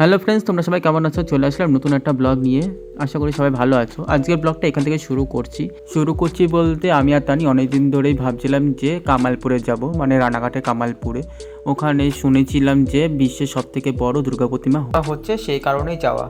Hello friends তোমরা সবাই কেমন আছো? চলে আসলাম নতুন একটা ব্লগ নিয়ে। আশা করি সবাই ভালো আছো। আজকের ব্লগটা এখান থেকে শুরু করছি। শুরু করছি বলতে আমি আর তানি অনেকদিন ধরেই ভাবছিলাম যে কামালপুরে যাব মানে রানাঘাটে কামালপুরে। ওখানে শুনেছিলাম যে বিশ্বের সব থেকে বড় দুর্গা প্রতিমা হচ্ছে সেই কারণেই যাওয়া।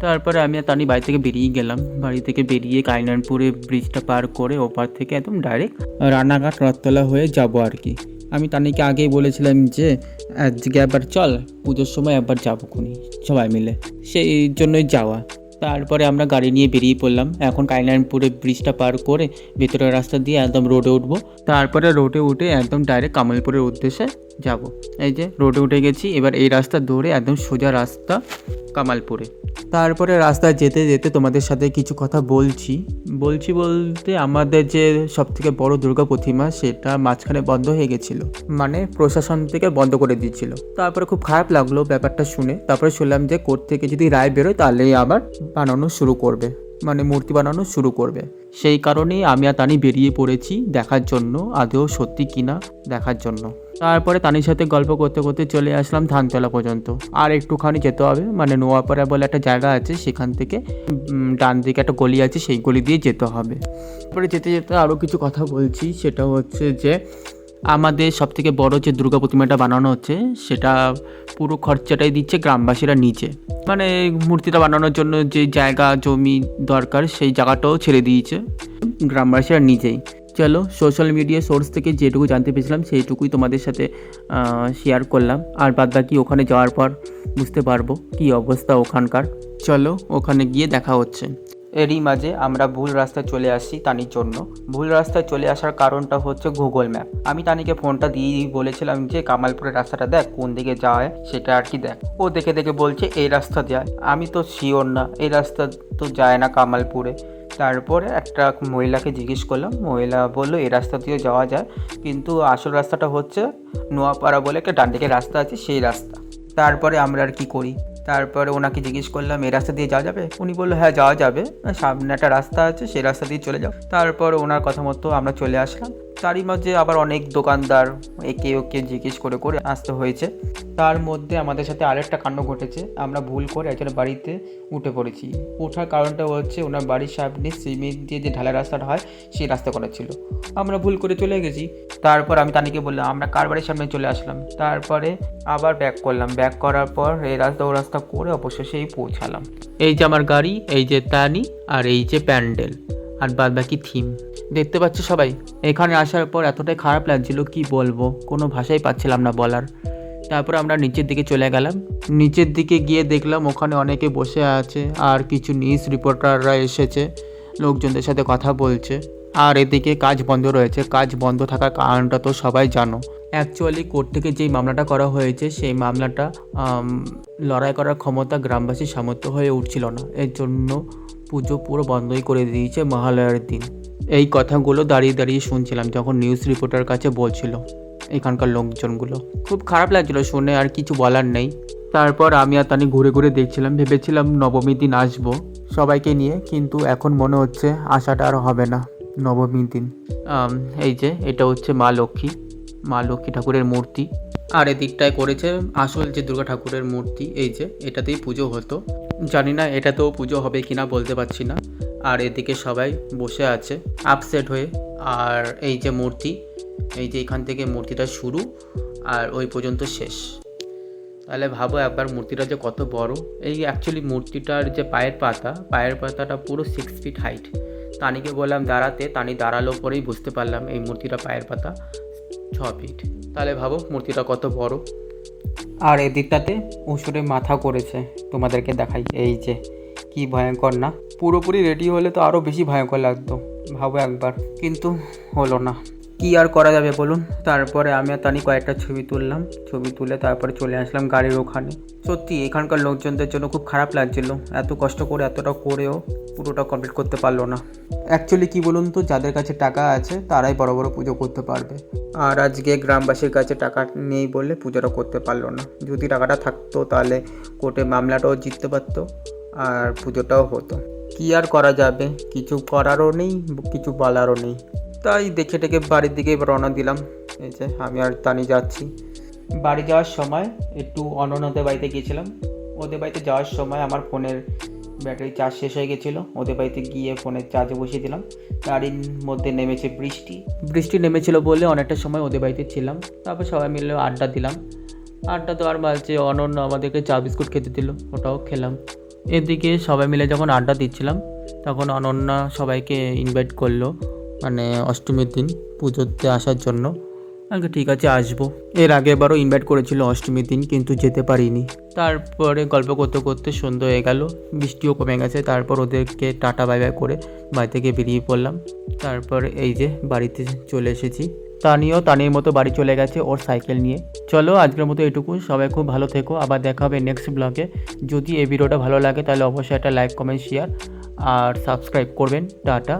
তারপরে আমি আর তানি বাড়ি থেকে বেরিয়ে গেলাম। বাড়ি থেকে বেরিয়ে কাইনানপুরে ব্রিজটা পার করে ওপার থেকে একদম ডাইরেক্ট রানাঘাট রথতলা হয়ে যাব আর কি। আমি তানিকে আগেই বলেছিলাম যে, আজকে একবার চল, পুজোর সময় একবার যাব খুনি, সবাই মিলে। সেই জন্যই যাওয়া। তারপরে আমরা গাড়ি নিয়ে বেরিয়ে পড়লাম। এখন কাইনানপুরে ব্রিজটা পার করে ভেতরের রাস্তা দিয়ে একদম রোডে উঠবো। তারপরে রোডে উঠে একদম ডাইরেক্ট কামালপুরের উদ্দেশ্যে যাব। এই যে, রোডে উঠে গেছি, এবার এই রাস্তা ধরে একদম সোজা রাস্তা কামালপুরে। তারপরে রাস্তায় যেতে যেতে তোমাদের সাথে কিছু কথা বলছি। বলছি বলতে আমাদের যে সব থেকে বড় দুর্গা প্রতিমা, সেটা মাঝখানে বন্ধ হয়ে গেছিল। মানে প্রশাসন থেকে বন্ধ করে দিচ্ছিল তারপরে খুব খারাপ লাগল ব্যাপারটা শুনে। তারপরে শুনলাম যে কোর্ট থেকে যদি রায় বেরোয় তাহলেই আবার বানানো শুরু করবে। মানে মূর্তি বানানো শুরু করবে। সেই কারণেই আমি আর তানি বেরিয়ে পড়েছি দেখার জন্য, আদৌ সত্যি কিনা দেখার জন্য। তারপরে তানির সাথে গল্প করতে করতে চলে আসলাম ধানতলা পর্যন্ত। আর একটুখানি যেতে হবে মানে নোয়াপাড়া বলে একটা জায়গা আছে, সেখান থেকে ডান দিকে একটা গলি আছে, সেই গলি দিয়ে যেতে হবে। তারপরে যেতে যেতে আরও কিছু কথা বলছি, সেটা হচ্ছে যে, আমাদের সব থেকে বড় যে দুর্গা প্রতিমাটা বানানো হচ্ছে, সেটা পুরো খরচাটাই দিচ্ছে গ্রামবাসীরা নিচে মানে মূর্তিটা বানানোর জন্য যে জায়গা, জমি দরকার, সেই জায়গাটাও ছেড়ে দিয়েছে গ্রামবাসীরা নিজেই। চলো সোশ্যাল মিডিয়া সোর্স থেকে যেটুকু জানতে পেরেছিলাম, সেইটুকুই তোমাদের সাথে শেয়ার করলাম। আর বাদ বাকি ওখানে যাওয়ার পর বুঝতে পারব কী অবস্থা ওখানকার। চলো, ওখানে গিয়ে দেখা হচ্ছে। এরই মাঝে আমরা ভুল রাস্তায় চলে আসি তানির জন্য। ভুল রাস্তায় চলে আসার কারণটা হচ্ছে গুগল ম্যাপ আমি তানিকে ফোনটা দিয়ে বলেছিলাম যে, কামালপুরের রাস্তাটা দেখ, কোন দিকে যায়, সেটা আর কি দেখ। ও দেখে দেখে বলছে, এই রাস্তা যায় আমি তো শিওর না, এই রাস্তা তো যায় না কামালপুরে। তারপরে একটা মহিলাকে জিজ্ঞেস করলাম। মহিলা বলল এই রাস্তা দিয়ে যাওয়া যায়। কিন্তু আসল রাস্তাটা হচ্ছে নোয়াপাড়া বলে একটা ডান দিকে রাস্তা আছে, সেই রাস্তা। তারপরে আমরা আর কি করি? তারপরে ওনাকে জিজ্ঞেস করলাম এই রাস্তা দিয়ে যাওয়া যাবে? উনি বলল হ্যাঁ যাওয়া যাবে। সামনে একটা রাস্তা আছে, সেই রাস্তা দিয়ে চলে যাও। তারপর ওনার কথা মতো আমরা চলে আসলাম। তারই মাঝে আবার অনেক দোকানদার একে ওকে জিজ্ঞেস করে করে আসতে হয়েছে। তার মধ্যে আমাদের সাথে আরেকটা কাণ্ড ঘটেছে। আমরা ভুল করে একজনের বাড়িতে উঠে পড়েছি। ওঠার কারণটা হচ্ছে ওনার বাড়ির সামনে সিমেন্ট দিয়ে যে ঢালাই রাস্তাটা হয়, সেই রাস্তা করা ছিল। আমরা ভুল করে চলে গেছি। তারপর আমি তানিকে বললাম, আমরা কার বাড়ির সামনে চলে আসলাম? তারপরে আবার ব্যাক করলাম। ব্যাক করার পর এই রাস্তা, ও রাস্তা করে অবশেষেই পৌঁছালাম। এই যে আমার গাড়ি, এই যে তানি, আর এই যে প্যান্ডেল, আর বাদ বাকি থিম দেখতে পাচ্ছ সবাই? এখানে আসার পর এতটাই খারাপ লাগছিল, কি বলব? কোনো ভাষাই পাচ্ছিলাম না বলার। তারপর আমরা নিচের দিকে চলে গেলাম। নিচের দিকে গিয়ে দেখলাম ওখানে অনেকে বসে আছে, আর কিছু নিউজ রিপোর্টাররা এসেছে, লোকজনদের সাথে কথা বলছে। আর এদিকে কাজ বন্ধ রয়েছে। কাজ বন্ধ থাকার কারণটা তো সবাই জানো। অ্যাকচুয়ালি কোর্ট থেকে যেই মামলাটা করা হয়েছে, সেই মামলাটা লড়াই করার ক্ষমতা গ্রামবাসীর সামর্থ্য হয়ে উঠছিল না। এর জন্য পুজো পুরো বন্ধই করে দিয়েছে মহালয়ার দিন। এই কথাগুলো দাঁড়িয়ে দাঁড়িয়ে শুনছিলাম যখন নিউজ রিপোর্টার কাছে বলছিল এখানকার লোকজনগুলো। খুব খারাপ লাগছিল শুনে, আর কিছু বলার নেই। তারপর আমি আর তানি ঘুরে ঘুরে দেখছিলাম, ভেবেছিলাম নবমীর দিন আসব সবাইকে নিয়ে, কিন্তু এখন মনে হচ্ছে আসাটা আর হবে না নবমীর দিন। এই যে, এটা হচ্ছে মা লক্ষ্মী মা লক্ষ্মী ঠাকুরের মূর্তি। আর এদিকটায় করেছে আসল যে দুর্গা ঠাকুরের মূর্তি, এই যে, এটাতেই পুজো হতো। জানি না এটাতেও পুজো হবে কিনা বলতে পারছি না। আর এদিকে সবাই বসে আছে আপসেট হয়ে। আর এই যে মূর্তি, এই যে এখান থেকে মূর্তিটা শুরু, আর ওই পর্যন্ত শেষ। তাহলে ভাবো একবার মূর্তিটা যে কত বড়। এই অ্যাকচুয়ালি মূর্তিটার যে পায়ের পাতা, পায়ের পাতাটা পুরো সিক্স ফিট হাইট তানিকে বললাম, দাঁড়াতে। তানি দাঁড়াল পরেই বুঝতে পারলাম এই মূর্তিটা পায়ের পাতা ছ ফিট তাহলে ভাবো মূর্তিটা কত বড়। আর এদিকটাতে উসুরে মাথা করেছে, তোমাদেরকে দেখাই। এই যে কি ভয়ঙ্কর না? পুরোপুরি রেডি হলে তো আরও বেশি ভয়ঙ্কর লাগতো, ভাবো একবার। কিন্তু হলো না। কি আর করা যাবে বলুন? তারপরে আমি আর তানি কয়েকটা ছবি তুললাম। ছবি তুলে তারপরে চলে আসলাম গাড়ির ওখানে। সত্যি, এখানকার লোকজনদের জন্য খুব খারাপ লাগছিল। এত কষ্ট করে, এতটা করেও পুরোটা কমপ্লিট করতে পারল না। অ্যাকচুয়ালি কি বলুন তো, যাদের কাছে টাকা আছে, তারাই বড় বড় পুজো করতে পারবে। আর আজকে গ্রামবাসীর কাছে টাকা নেই বলে পুজোটা করতে পারল না। যদি টাকাটা থাকতো তাহলে কোর্টে মামলাটাও জিততে পারতো। আর পুজোটাও হতো। কি আর করা যাবে? কিছু করারও নেই, কিছু বলারও নেই। তাই দেখে টেকে বাড়ির দিকে রওনা দিলাম। এই যে, আমি আর তানি যাচ্ছি। বাড়ি যাওয়ার সময় একটু অনন্যদের বাড়িতে গিয়েছিলাম। ওদের বাড়িতে যাওয়ার সময় আমার ফোনের ব্যাটারি চার্জ শেষ হয়ে গেছিল। ওদের বাড়িতে গিয়ে ফোনের চার্জে বসিয়ে দিলাম। তারই মধ্যে নেমেছে বৃষ্টি। বৃষ্টি নেমেছিল বলে অনেকটা সময় ওদের বাড়িতে ছিলাম। তারপর সবাই মিলে আড্ডা দিলাম। আড্ডা দেওয়ার মাঝে অনন্য আমাদেরকে চা বিস্কুট খেতে দিল। ওটাও খেলাম। এদিকে সবাই মিলে যখন আড্ডা দিচ্ছিলাম, তখন অনন্যা সবাইকে ইনভাইট করল মানে অষ্টমীর দিন পুজোতে আসার জন্য। আগে ঠিক আছে, আসব। এর আগে এবারও ইনভাইট করেছিল অষ্টমীর দিন, কিন্তু যেতে পারিনি। তারপরে গল্প করতে করতে সন্ধ্যা হয়ে গেল, বৃষ্টিও কমে গেছে, তারপর ওদেরকে টাটা বাই বাই করে বাড়ি থেকে বেরিয়ে পড়লাম। তারপর এই যে বাড়িতে চলে এসেছি। তানিও তানির মতো বাড়ি চলে গেছে ওর সাইকেল নিয়ে। চলো, আজকের মতো এটুকু। সবাই খুব ভালো থেকো। আবার দেখা হবে নেক্সট ব্লগে যদি এই ভিডিওটা ভালো লাগে, তাহলে অবশ্যই একটা লাইক কমেন্ট শেয়ার আর সাবস্ক্রাইব করবেন। টাটা।